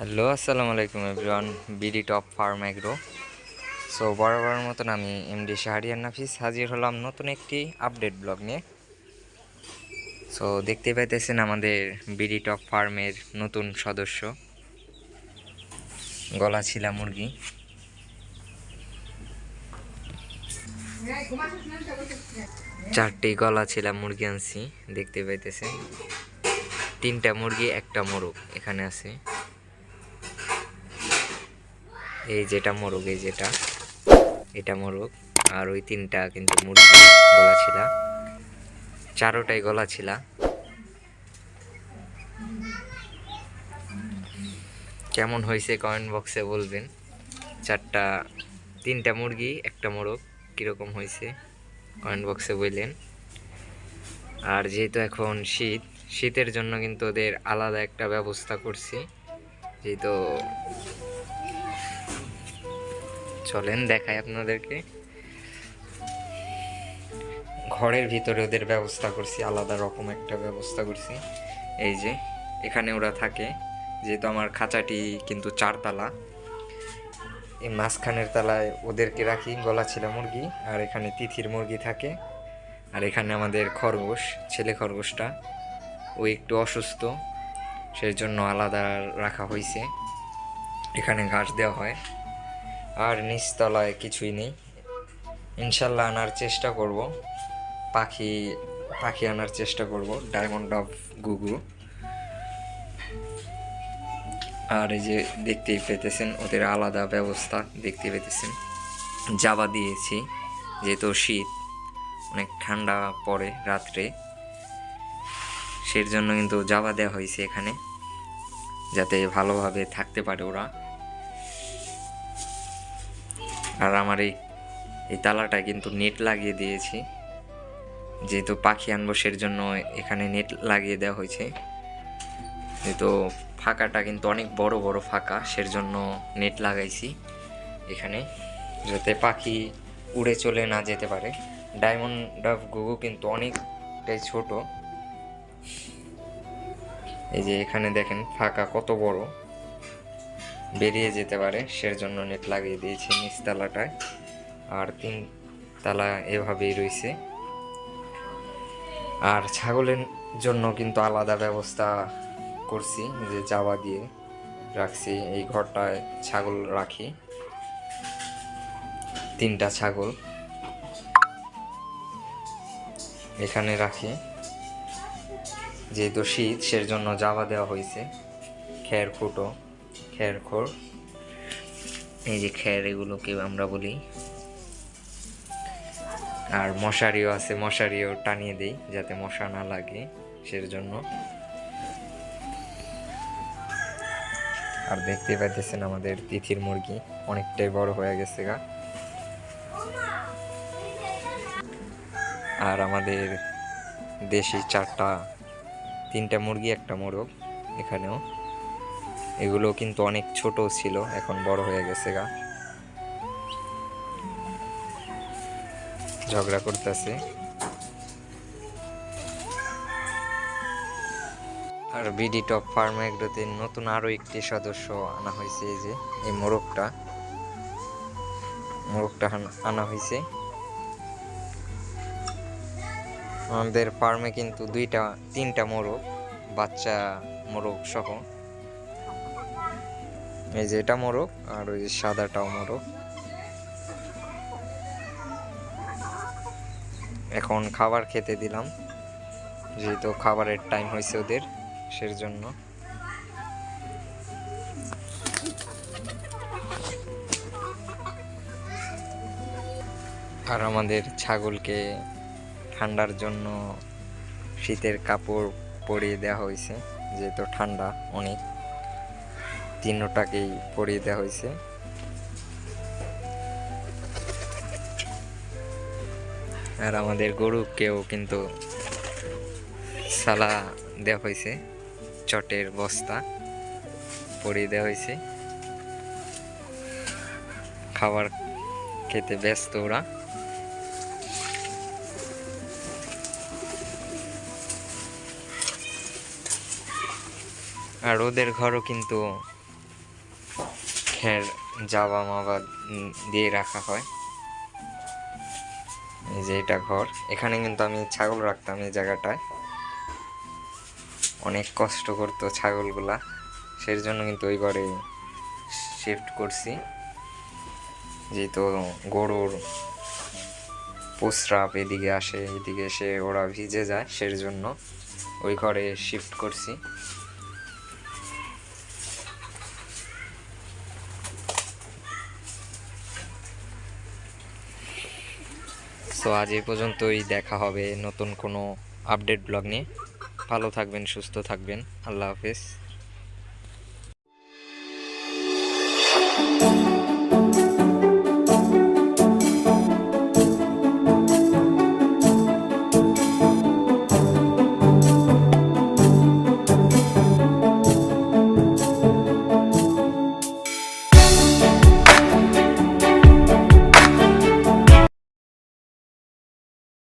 Hello, আসসালামু আলাইকুম everyone. BD top farm agro so, বরাবরের মতন আমি এমডি শাহরিয়ার নাফিস হাজির হলাম নতুন একটি আপডেট ব্লগ নিয়ে। সো, দেখতে পাইতেছেন আমাদের বিডি টপ ফার্মের নতুন সদস্য। গলা ছিলা মুরগি। চারটি গলা ছিলা মুরগি আনছি, দেখতে পাইতেছেন। তিনটা মুরগি, একটা মোরগ এখানে আছে। এই যেটা মোরগ, এই যেটা, এটা মোরগ, আর ওই তিনটা কিন্তু মুরগি গলা ছিলা। চারোটাই গলা ছিলা। কেমন হয়েছে কমেন্ট বক্সে বলবেন। চারটা, তিনটা মুরগি, একটা মোরগ, কীরকম হয়েছে কমেন্ট বক্সে বললেন। আর যেহেতু এখন শীত, শীতের জন্য কিন্তু ওদের আলাদা একটা ব্যবস্থা করছি। যেহেতু চলেন, দেখাই আপনাদেরকে। ঘরের ভিতরে ওদের ব্যবস্থা করছি, আলাদা রকম একটা ব্যবস্থা করছি। এই যে, এখানে ওরা থাকে, যেহেতু আমার খাঁচাটি কিন্তু চারতলা। এই মাঝখানের তলায় ওদেরকে রাখি, গলা ছিলা মুরগি, আর এখানে তিথির মুরগি থাকে। আর এখানে আমাদের খরগোশ, ছেলে খরগোশটা, ও একটু অসুস্থ সেই জন্য আলাদা রাখা হয়েছে এখানে ঘাস দেওয়া হয়। আর নিচতলায় কিছুই নেই। ইনশাল্লাহ আনার চেষ্টা করব। পাখি পাখি আনার চেষ্টা করব। ডায়মন্ড অফ গুগু আর এই যে দেখতেই পেতেছেন, ওদের আলাদা ব্যবস্থা দেখতে পেতেছেন। জাবা দিয়েছি, যেহেতু শীত, অনেক ঠান্ডা পড়ে রাত্রে। সেই জন্য কিন্তু জাবা দেওয়া হয়েছে এখানে, যাতে ভালোভাবে থাকতে পারে ওরা। আর আমার এই এই তালাটা কিন্তু নেট লাগিয়ে দিয়েছি। যেহেতু পাখি আনব সের জন্য এখানে নেট লাগিয়ে দেওয়া হয়েছে। যেহেতু ফাঁকাটা কিন্তু অনেক বড় বড় ফাঁকা সের জন্য নেট লাগাইছি এখানে, যাতে পাখি উড়ে চলে না যেতে পারে। ডায়মন্ড অফ গুগু কিন্তু অনেকটাই ছোট। এই যে এখানে দেখেন, ফাঁকা কত বড়। বেরিয়ে যেতে পারে। সের জন্য নেট লাগিয়ে দিয়েছি নিচতলাটায়। আর তিন তালা এভাবেই রয়েছে। আর ছাগলের জন্য কিন্তু আলাদা ব্যবস্থা করছি, যে জাবা দিয়ে রাখছি। এই ঘরটায় ছাগল রাখি। তিনটা ছাগল এখানে রাখি। যেহেতু শীত সের জন্য জাবা দেওয়া হয়েছে। খের ফুটো খের খোর। এই যে খের, এগুলোকে আমরা বলি। আর মশারিও আছে, মশারিও টানিয়ে দেই যাতে মশা না লাগে সের জন্য আর দেখতে পাইতেছেন আমাদের তিথির মুরগি, অনেকটাই বড় হয়ে গেছে গা। আর আমাদের দেশি চারটা, তিনটা মুরগি, একটা মোরগ এখানেও। এগুলো কিন্তু অনেক ছোট ছিল, এখন বড় হয়ে গেছে গা। ঝগড়া করতেছে। আর বিডি টপ ফার্ম এগুলোতে নতুন আরও একটি সদস্য আনা হয়েছে, এই যে, এই মোরগটা। মোরগটা আনা হয়েছে। আমাদের ফার্মে কিন্তু দুইটা, তিনটা মোরগ, বাচ্চা মোরগ সহ। এই যে এটা মোরগ, আর ওই যে সাদাটাও মোরগ। এখন খাবার খেতে দিলাম, যেহেতু খাবারের টাইম হয়েছে ওদের সের জন্য আর আমাদের ছাগলকে ঠান্ডার জন্য শীতের কাপড় পরিয়ে দেওয়া হয়েছে, যেহেতু ঠান্ডা অনেক। তিনটাকেই পরিয়ে দেওয়া হয়েছে। আর আমাদের গরুকেও কিন্তু সালা দেওয়া হয়েছে। চটের বস্তা পরিয়ে দেওয়া হয়েছে। খাবার খেতে ব্যস্ত ওরা। আর ওদের ঘরও কিন্তু খড়ের জাবা মাবা দিয়ে রাখা হয়। এই যে এটা ঘর। এখানে কিন্তু আমি ছাগল রাখতাম এই জায়গাটায়। অনেক কষ্ট করতো ছাগলগুলা। সেই জন্য কিন্তু ওই ঘরে শিফট করছি। যেহেতু গরুর প্রস্রাব এদিকে আসে, এদিকে এসে ওরা ভিজে যায় সেই জন্য ওই ঘরে শিফট করছি। সো আজ এই পর্যন্তই দেখা হবে নতুন কোনো আপডেট ব্লগ নিয়ে। ভালো থাকবেন, সুস্থ থাকবেন। আল্লাহ হাফেজ।